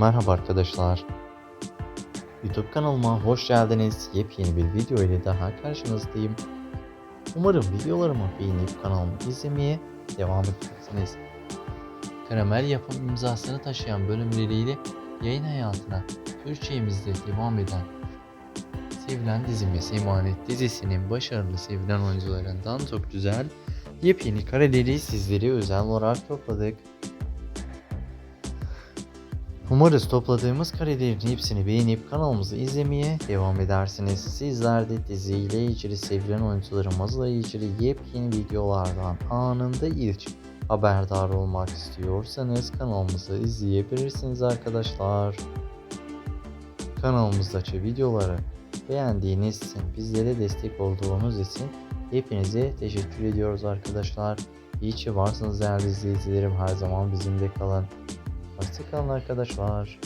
Merhaba arkadaşlar. YouTube kanalıma hoş geldiniz. Yepyeni bir video ile daha karşınızdayım. Umarım videolarımı beğenip kanalımı izlemeye devam edersiniz. Karamel yapım imzasını taşıyan bölümleriyle yayın hayatına Türkçemizde devam eden Sevilen dizimiz Emanet dizisinin başarılı sevilen oyuncularından çok güzel yepyeni kareleri sizlere özel olarak topladık. Umarız topladığımız karelerin hepsini beğenip kanalımızı izlemeye devam edersiniz. Sizler de diziyle ilgili sevilen oyuncularımızla ilgili yepyeni videolardan anında ilk haberdar olmak istiyorsanız kanalımızı izleyebilirsiniz arkadaşlar. Kanalımızdaki videoları beğendiğiniz için, bizlere destek olduğunuz için hepinize teşekkür ediyoruz arkadaşlar. İyi ki varsınız değerli izleyicilerim. Her zaman bizimle kalın. Hoşçakalın arkadaşlar.